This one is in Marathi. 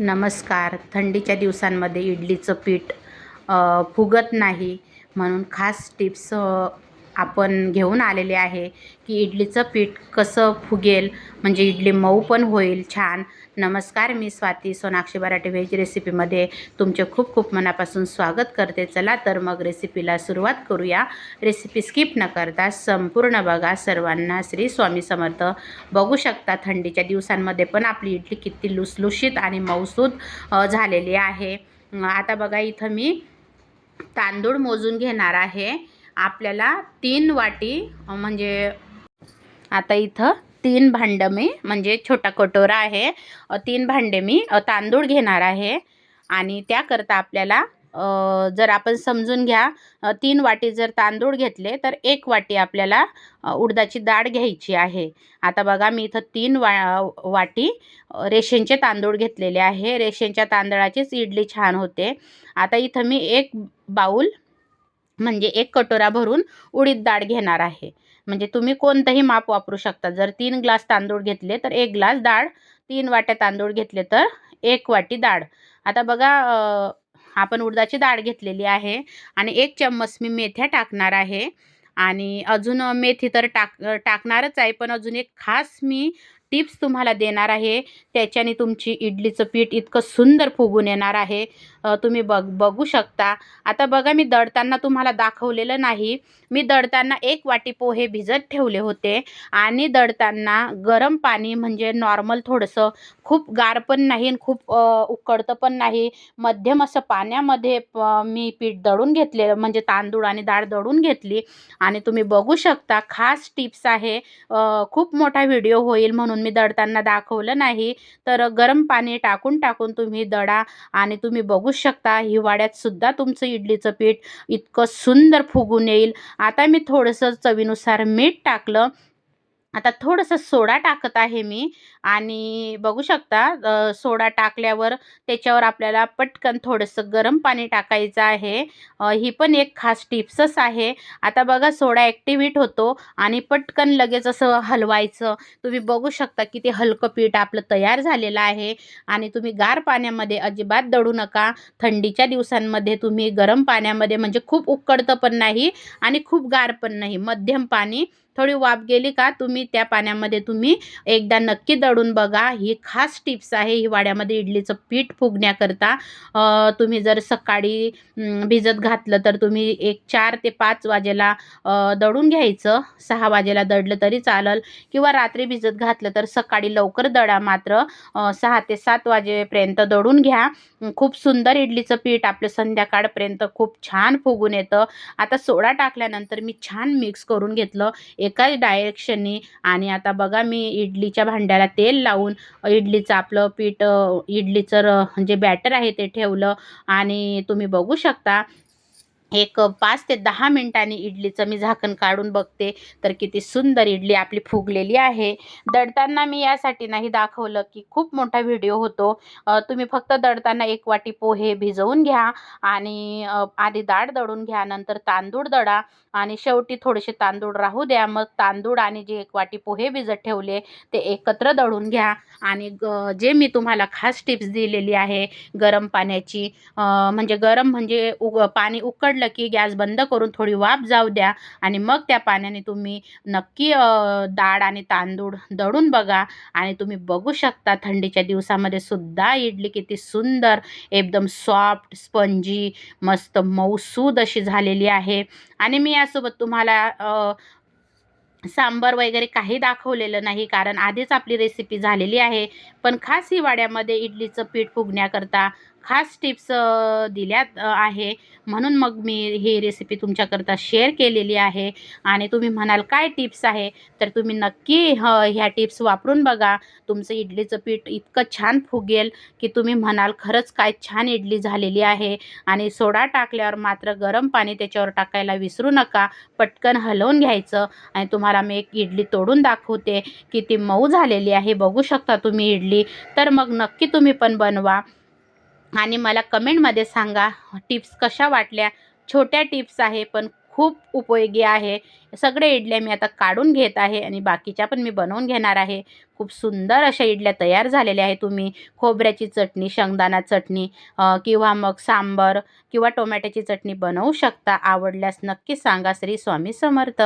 नमस्कार. थंडीच्या दिवसांमध्ये इडलीचं पीठ फुगत नाही म्हणून खास टिप्स आपण घेऊन आलेले आहे की इडलीचं पीठ कसं फुगेल म्हणजे इडली मऊ पण होईल छान. नमस्कार मी स्वाती सोनाक्षी बराठी व्हेज रेसिपीमध्ये तुमचे खूप खूप मनापासून स्वागत करते. चला तर मग रेसिपीला सुरुवात करूया. रेसिपी स्किप न करता संपूर्ण बघा सर्वांना. श्री स्वामी समर्थ. बघू शकता थंडीच्या दिवसांमध्ये पण आपली इडली किती लुसलुशीत आणि मऊसूद झालेली आहे. आता बघा इथं मी तांदूळ मोजून घेणार आहे. आपल्याला तीन वाटी म्हणजे आता इथं तीन भांडं मी म्हणजे छोटा कटोरा आहे. तीन भांडे मी तांदूळ घेणार आहे. आणि त्याकरता आपल्याला जर आपण समजून घ्या तीन वाटी जर तांदूळ घेतले तर एक वाटी आपल्याला उडदाची डाळ घ्यायची आहे. आता बघा मी इथं तीन वा वाटी रेशनचे तांदूळ घेतलेले आहे. रेशनच्या तांदळाचीच इडली छान होते. आता इथं मी एक बाऊल म्हणजे एक कटोरा भरून उडीद डाळ घेणार आहे. म्हणजे तुम्ही कोणतंही माप वापरू शकता. जर तीन ग्लास तांदूळ घेतले तर एक ग्लास डाळ तीन वाट्या तांदूळ घेतले तर एक वाटी डाळ आता बघा आपण उडदाची डाळ घेतलेली आहे आणि एक चम्मच मी मेथ्या टाकणार आहे. आणि अजून मेथी तर टाक टाकणारच आहे पण अजून एक खास मी टिप्स तुम्हाला देणार आहे. त्याच्याने तुमची इडलीचं पीठ इतकं सुंदर फुगून येणार आहे. तुम्ही बघ बघू शकता. आता बघा मी दळताना तुम्हाला दाखवलेलं नाही. मी दळताना एक वाटी पोहे भिजत ठेवले होते. आणि दळताना गरम पाणी म्हणजे नॉर्मल थोडंसं खूप गार पण नाही आणि खूप उकडतं उकळतं पण नाही. मध्यम असं पाण्यामध्ये मी पीठ दळून घेतलेलं म्हणजे तांदूळ आणि डाळ दळून घेतली. आणि तुम्ही बघू शकता खास टिप्स आहे. खूप मोठा व्हिडिओ होईल म्हणून मी दळताना दाखवलं नाही तर गरम पाणी टाकून टाकून तुम्ही दडा आणि तुम्ही बघू शकता हिवाळ्यात सुद्धा तुमचं इडलीचं पीठ इतकं सुंदर फुगून येईल. आता मी थोडंसं चवीनुसार मीठ टाकलं. आता थोडंसं सोडा टाकत आहे मी. आणि बघू शकता सोडा टाकल्यावर त्याच्यावर आपल्याला पटकन थोडंसं गरम पाणी टाकायचं आहे. ही पण एक खास टिप्सच आहे. आता बघा सोडा ॲक्टिव्हेट होतो आणि पटकन लगेच असं हलवायचं. तुम्ही बघू शकता की ते हलकं पीठ आपलं तयार झालेलं आहे आणि तुम्ही गार पाण्यामध्ये अजिबात दडू नका. थंडीच्या दिवसांमध्ये तुम्ही गरम पाण्यामध्ये म्हणजे खूप उकळतं पण नाही आणि खूप गार पण नाही मध्यम पाणी. थोडी वाफ गेली का तुम्ही त्या पाण्यामध्ये तुम्ही एकदा नक्की करून बघा. ही खास टिप्स आहे. हिवाळ्यामध्ये इडलीचं पीठ फुगण्याकरता तुम्ही जर सकाळी भिजत घातलं तर तुम्ही एक चार ते पाच वाजेला दळून घ्यायचं. सहा वाजेला दडलं तरी चालेल. किंवा रात्री भिजत घातलं तर सकाळी लवकर दडा मात्र सहा ते सात वाजेपर्यंत दळून घ्या. खूप सुंदर इडलीचं पीठ आपलं संध्याकाळपर्यंत खूप छान फुगून येतं. आता सोडा टाकल्यानंतर मी छान मिक्स करून घेतलं. एकाच डायरेक्शननी आणि आता बघा मी इडलीच्या भांड्याला तेल लावून इडलीचं आपलं पीठ इडलीचं जे बॅटर आहे ते ठेवलं. आणि तुम्ही बघू शकता एक पाच ते दहा मिनटांनी इडलीचं मी झाकण काढून बघते. तर किती सुंदर इडली आपली फुगलेली आहे. दळताना मी यासाठी नाही दाखवलं की खूप मोठा व्हिडिओ होतो. तुम्ही फक्त दळताना एक वाटी पोहे भिजवून घ्या आणि आधी डाळ दळून घ्या नंतर तांदूळ दळा आणि शेवटी थोडेसे तांदूळ राहू द्या. मग तांदूळ आणि जे एक वाटी पोहे भिजत ठेवले ते एकत्र दळून घ्या. आणि ग जे मी तुम्हाला खास टिप्स दिलेली आहे गरम पाण्याची म्हणजे गरम म्हणजे उग पाणी उकडलं की गॅस बंद करून थोडी वाफ जाऊ द्या आणि मग त्या पाण्याने तुम्ही नक्की डाळ आणि तांदूळ दळून बघा आणि तुम्ही बघू शकता थंडीच्या दिवसामध्ये सुद्धा इडली किती सुंदर एकदम सॉफ्ट स्पंजी मस्त मऊसूद अशी झालेली आहे. आणि मी यासोबत तुम्हाला सांबर वगैरे काही दाखवलेलं नाही कारण आधीच आपली रेसिपी झालेली आहे. पण खास हिवाळ्यामध्ये इडलीचं पीठ फुगण्याकरता खास टिप्स दिल्यात आहे. म्हणून मग मी ही रेसिपी तुमच्याकरता शेअर केलेली आहे. आणि तुम्ही म्हणाल काय टिप्स आहे? तर तुम्ही नक्की ह्या टिप्स वापरून बघा. तुमचं इडलीचं पीठ इतकं छान फुगेल की तुम्ही म्हणाल खरंच काय छान इडली झालेली आहे. आणि सोडा टाकल्यावर मात्र गरम पाणी त्याच्यावर टाकायला विसरू नका. पटकन हलवून घ्यायचं. आणि तुम्हाला मी एक इडली तोडून दाखवते की ती मऊ झालेली आहे. बघू शकता तुम्ही इडली. तर मग नक्की तुम्ही पण बनवा. आणि मला कमेंटमध्ये सांगा टिप्स कशा वाटल्या? छोट्या टिप्स आहे पण खूप उपयोगी आहे. सगळे इडल्या मी आता काढून घेत आहे आणि बाकीच्या पण मी बनवून घेणार आहे. खूप सुंदर अशा इडल्या तयार झालेल्या आहे तुम्ही. खोबऱ्याची चटणी शेंगदाणा चटणी किंवा मग सांबर किंवा टोमॅटोची चटणी बनवू शकता. आवडल्यास नक्की सांगा श्री स्वामी समर्थ.